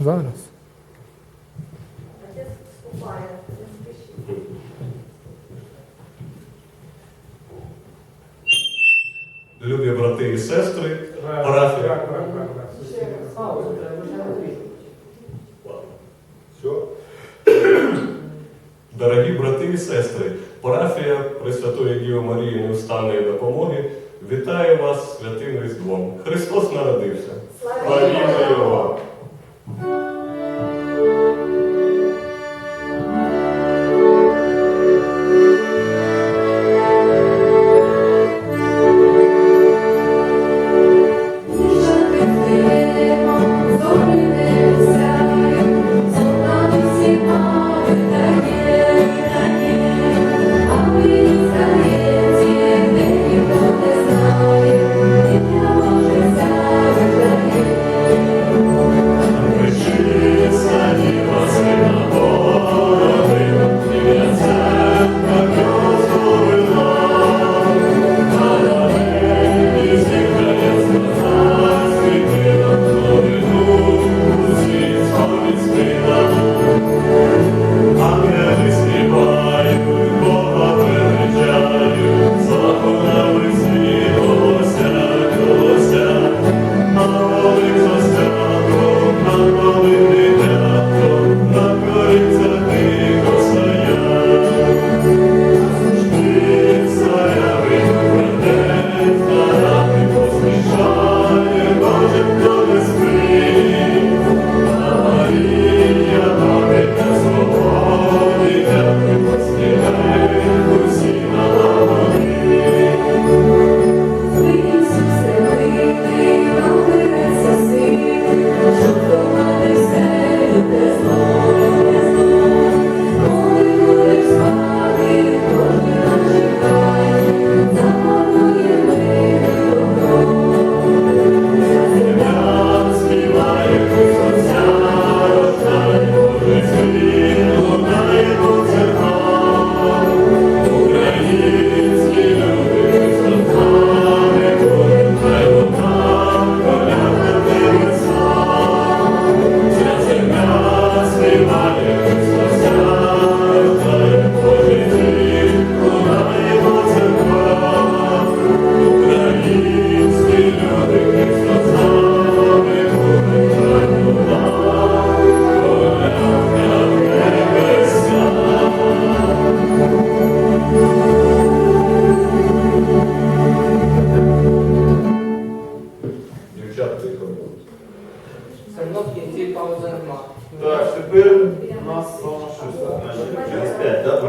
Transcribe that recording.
Зараз. Любі брати і сестри, парафія. Дорогі брати і сестри, парафія Пресвятої Діо Марії Невстаної допомоги вітає вас святим Різдвом. Христос народився. Слава Так, теперь у нас саме щось. 5, так?